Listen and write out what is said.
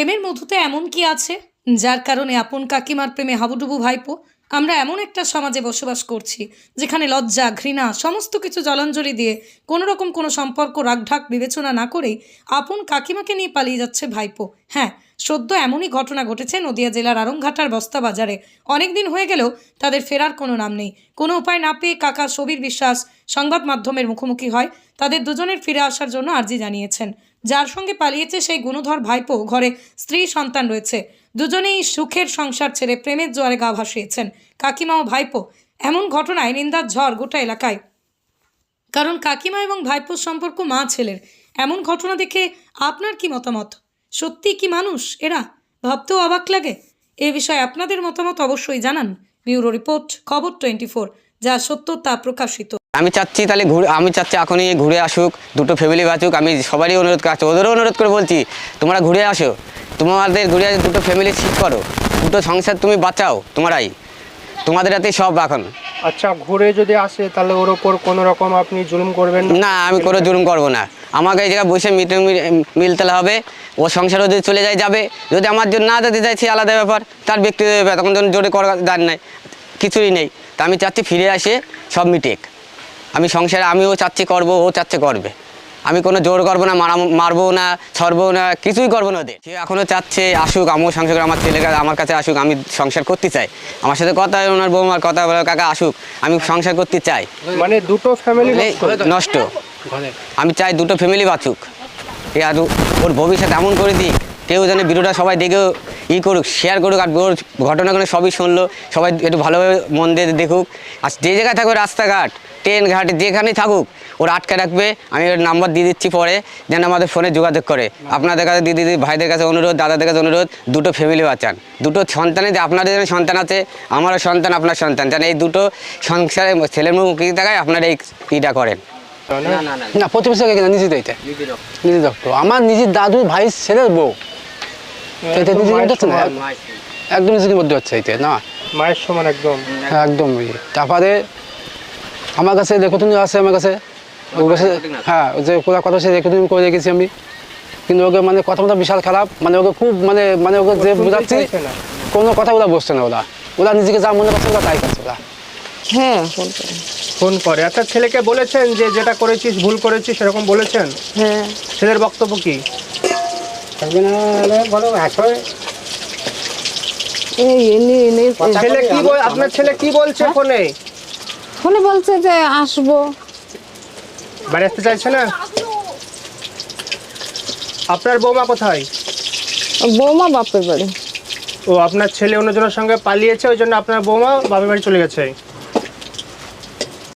প্রেমের মধুতে এমন কি আছে? যার কারণে আপন কাকিমার প্রেমে হাবুডুবু ভাইপো, আমরা এমন একটা সমাজে বসবাস করছি, যেখানে লজ্জা, ঘৃণা, সমস্ত কিছু জলাঞ্জলি দিয়ে কোনো রকম কোনো সম্পর্ক রাগঢাক বিবেচনা না করেই আপন কাকিমাকে নিয়ে পালিয়ে যাচ্ছে ভাইপো। হ্যাঁ সদ্য এমনই ঘটনা ঘটেছে নদিয়া জেলার আরংঘাটার বস্তা বাজারে। অনেক দিন হয়ে গেলেও তাদের ফেরার কোনো নাম নেই। কোনো উপায় না পেয়ে কাকা সবির বিশ্বাস সংবাদ মাধ্যমের মুখোমুখি হয়। তাদের দুজনের ফিরে আসার জন্য আর্জি জানিয়েছেন। যার সঙ্গে পালিয়েছে সেই গুণধর ভাইপো, ঘরে স্ত্রী সন্তান রয়েছে। দুজনেই সুখের সংসার ছেড়ে প্রেমের জোয়ারে গা ভাসিয়েছেন। কাকিমা ও ভাইপো, এমন ঘটনায় নিন্দার ঝড় গোটা এলাকায়। কারণ কাকিমা এবং ভাইপোর সম্পর্ক মা ছেলের। এমন ঘটনা দেখে আপনার কি মতামত? সত্যি কি মানুষ এরা? ভাবতেও অবাক লাগে। এ বিষয়ে আপনাদের মতামত অবশ্যই জানান। ব্যুরো রিপোর্ট, খবর টোয়েন্টি ফোর যা সত্য তা প্রকাশিত। আমি চাচ্ছি তাহলে ঘুরে আমি চাচ্ছি এখনই ঘুরে আসুক দুটো ফ্যামিলি বাঁচুক আমি সবারই অনুরোধ করছি ওদেরও অনুরোধ করে বলছি তোমরা ঘুরে আসো তোমাদের ঘুরে আসে দুটো ফ্যামিলি ঠিক করো দুটো সংসার তুমি বাঁচাও তোমরাই তোমাদের হাতেই সব এখন। আচ্ছা ঘুরে যদি আসে তাহলে ওর ওপর কোনো রকম আপনি জুলুম করবেন না? আমি কোনো জুলুম করব না। আমাকে এই জায়গায় বসে মিটে মিলতে হবে ও সংসারও যদি চলে যায় যাবে যদি আমার জন্য না যেতে চাইছি আলাদা ব্যাপার তার ব্যক্তিগত ব্যাপার তখন জোরে করার দান নাই কিছুই নেই। তা আমি চাচ্ছি ফিরে আসে সব মিটেক আমি সংসারে আমিও চাচ্ছি করব ও চাচ্ছে করবে। আমি কোনো জোর করব না মারা মারবো না ছড়বো না কিছুই করব না ওদের। সে এখনও চাচ্ছে আসুক আমিও সংসার করে আমার ছেলেকে আমার কাছে আসুক আমি সংসার করতে চাই। আমার সাথে কথা ওনার বৌমার কথা বলে কাকা আসুক আমি সংসার করতে চাই। মানে দুটো ফ্যামিলি নষ্ট। আমি চাই দুটো ফ্যামিলি বাঁচুক। এ আর ওর ভবিষ্যৎ এমন করে দিক। কেউ যেন ভিডিওটা সবাই দেখেও ই করুক শেয়ার করুক আর ওর ঘটনাগুলো সবই শুনলো। সবাই একটু ভালোভাবে মন দিয়ে দেখুক। আর যে জায়গায় থাকবে রাস্তাঘাট ট্রেন ঘাট যেখানেই থাকুক ওর আটকে রাখবে। আমি ওর নাম্বার দিয়ে দিচ্ছি পরে যেন আমাদের ফোনে যোগাযোগ করে। আপনাদের কাছে দিদি দিদি ভাইদের কাছে অনুরোধ দাদাদের কাছে অনুরোধ দুটো ফ্যামিলি বাঁচান। দুটো সন্তানে যে আপনাদের যেন সন্তান আছে আমারও সন্তান আপনার সন্তান। যেন এই দুটো সংসারে ছেলের মুখ দেখায় আপনারা এই ইটা করেন। না প্রতিবেশী কিনা নিজে দিতে নিজে রক্ত। আমার নিজের দাদু ভাই ছেলের বউ। এটা নিজের মধ্যে একদম নিজের মধ্যে হচ্ছে এতে না? মায়ের সমান একদম। হ্যাঁ, একদম। তারপরে আমার কাছে দেখো আছে আমার কাছে। ওর কাছে হ্যাঁ যে কোলা কথা সে দেখো করে রেখেছি আমি। কিন্তু ওকে মানে কথা বিশাল খারাপ। মানে ওকে খুব মানে মানে ওকে যে বোঝাচ্ছি কোনো কথা ওরা বসছে না ওরা। ওরা নিজেকে যা মনে করছে ওরা তাই করছে ওরা। হ্যাঁ ফোন করে। ফোন করে। আচ্ছা ছেলেকে বলেছেন যে যেটা করেছিস ভুল করেছিস সেরকম বলেছেন? হ্যাঁ। ছেলের বক্তব্য কি? ছেলে কি বল আপনার ছেলে কি বলছে ফোনে? ফোনে বলছে যে আসব। বাড়ি আসতে চাইছে না? আপনার বৌমা কোথায়? বৌমা বাপের বাড়ি। ও আপনার ছেলে অন্যজনের সঙ্গে পালিয়েছে ওই জন্য আপনার বৌমা বাপের বাড়ি চলে গেছে।